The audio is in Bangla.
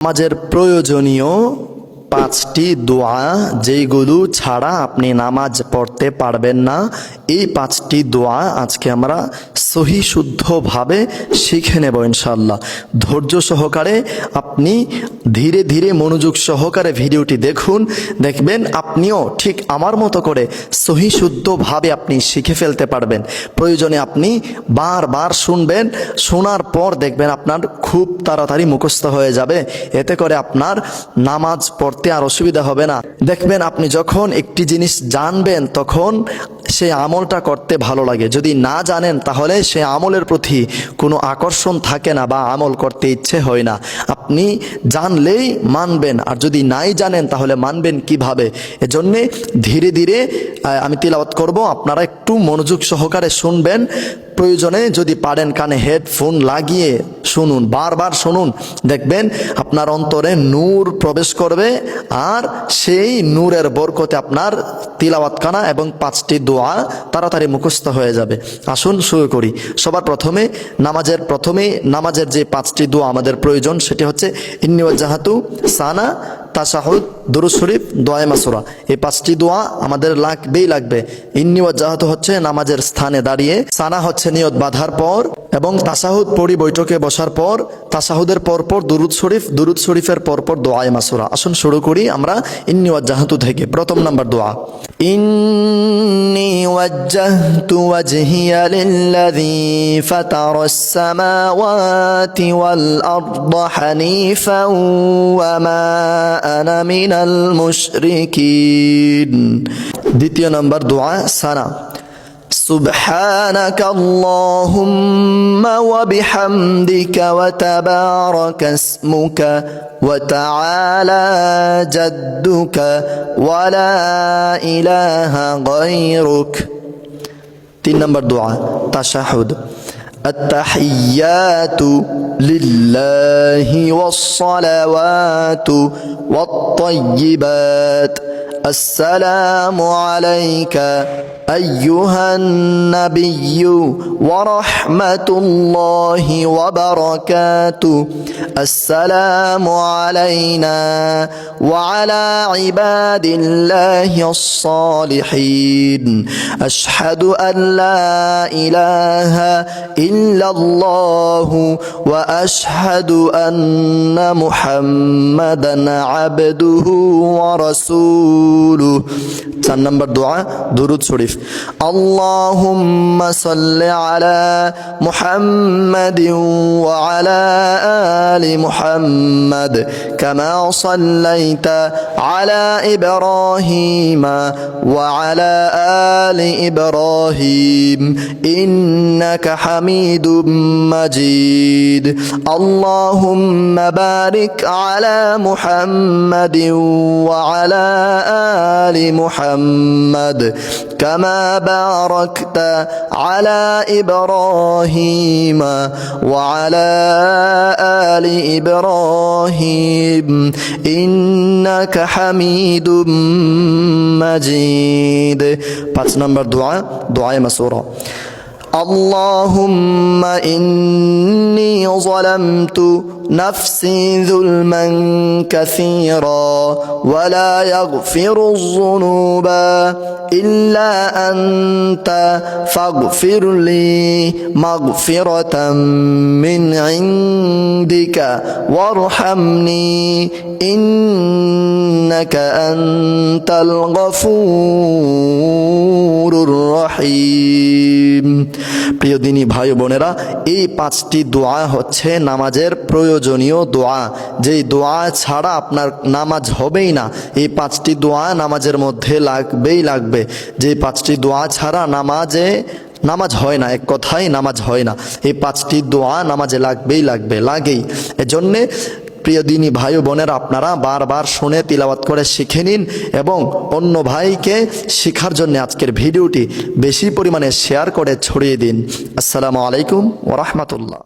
নামাজের প্রয়োজনীয় পাঁচটি দোয়া, যেইগুলো ছাড়া আপনি নামাজ পড়তে পারবেন না, এই পাঁচটি দোয়া আজকে আমরা সহি শুদ্ধভাবে শিখে নেব ইনশাল্লাহ ধৈর্য সহকারে আপনি ধীরে ধীরে মনোযোগ সহকারে ভিডিওটি দেখুন, দেখবেন আপনিও ঠিক আমার মতো করে সহি শুদ্ধভাবে আপনি শিখে ফেলতে পারবেন। প্রয়োজনে আপনি বারবার শুনবেন, শোনার পর দেখবেন আপনার খুব তাড়াতাড়ি মুখস্থ হয়ে যাবে। এতে করে আপনার নামাজ পড়তে আর অসুবিধা হবে না। দেখবেন আপনি যখন একটি জিনিস জানবেন, তখন সেই আমলটা করতে ভালো লাগে। যদি না জানেন, তাহলে সেই আমলের প্রতি কোনো আকর্ষণ থাকে না বা আমল করতে ইচ্ছে হয় না। আপনি জানলেই মানবেন, আর যদি নাই জানেন, তাহলে মানবেন কীভাবে? এজন্যে ধীরে ধীরে আমি তিলাওয়াত করব। আপনারা একটু মনোযোগ সহকারে শুনবেন। প্রয়োজনে যদি পারেন কানে হেডফোন লাগিয়ে শুনুন, বারবার শুনুন। দেখবেন আপনার অন্তরে নূর প্রবেশ করবে আর সেই নূরের বরকতে আপনার তিলাওয়াতখানা এবং পাঁচটি দোয়া তাড়াতাড়ি মুখস্থ হয়ে যাবে। আসুন শুরু করি। সবার প্রথমে নামাজের প্রথমে নামাজের যে পাঁচটি দোয়া আমাদের প্রয়োজন সেটি হচ্ছে ইন্নিওয়াজাহাতু সানা তাসাহুদ দুরু শরীফ দোয়ায় মাসুরা। এই পাঁচটি দোয়া আমাদের লাগবেই লাগবে। ইন্নিওয়া জাহাত হচ্ছে নামাজের স্থানে দাঁড়িয়ে, সানা হচ্ছে নিয়ত বাঁধার পর এবং তাসাহুদ পড়ি বৈঠকে বসার পর তাসাহুদের পরপর দুরুদ শরীফ, দুরুদ শরীফের পরপর দোয়ায় মাসুরা। আসুন শুরু করি আমরা ইন্নি জাহাতু থেকে, প্রথম নাম্বার দোয়া। ইন্নি ওয়াজহিয়া লিল্লাযী ফাতারাস সামাওয়াতি ওয়াল আরদ হানিফান ওয়া মা أنا من المشركين দ্বিতীয় নম্বর দোয়া সানা سبحانك اللهم وبحمدك وتبارك اسمك وتعالى جدك ولا إله غيرك তিন নম্বর দোয়া তাশাহুদ التحيات لله والصلوات والطيبات السلام عليك أيها النبي ورحمة الله وبركاته. السلام علينا وعلى عباد الله الصالحين. أشهد أن لا إله إلا الله وأشهد أن محمدا عبده ورسوله. রসুলু চার নম্বর দোয়া দুরুদ শরীফ আল্লাহুম্মা সাল্লি আলা মুহাম্মাদিন ওয়া আলা আলি মুহাম্মাদ কামা সাল্লাইতা আলা ইব্রাহিমা ওয়া আলা আলি ইব্রাহিম ইন্নাকা হামিদুম মাজিদ আল্লাহুম্মা বারিক আলা মুহাম্মাদিন ওয়া আলা آل محمد كما باركت على إبراهيم وعلى آل إبراهيم إنك حميد مجيد পাঁচ নম্বর দোয়া দোয়ায় মাসুরা اللهم إني ظلمت نفسي ظلما كثيرا ولا يغفر الذنوب إلا أنت فاغفر لي مغفرة من عندك وارحمني إنك أنت الغفور الرحيم প্রিয় দিনী ভাই বোনেরা এই পাঁচটি দোয়া হচ্ছে নামাজের প্রয়োজনীয় দোয়া। যেই দোয়া ছাড়া আপনার নামাজ হবেই না, এই পাঁচটি দোয়া নামাজের মধ্যে লাগবেই লাগবে। যে পাঁচটি দোয়া ছাড়া নামাজে নামাজ হয় না, এক কথাই নামাজ হয় না, এই পাঁচটি দোয়া নামাজে লাগবেই লাগবে, লাগেই। এজন্যে প্রিয় দিনী ভাই বোনেরা, আপনারা বারবার শুনে তিলাবাত করে শিখে নিন এবং অন্য ভাইকে শেখার জন্য আজকের ভিডিওটি বেশি পরিমাণে শেয়ার করে ছড়িয়ে দিন। আসসালামু আলাইকুম ওরহমতুল্লাহ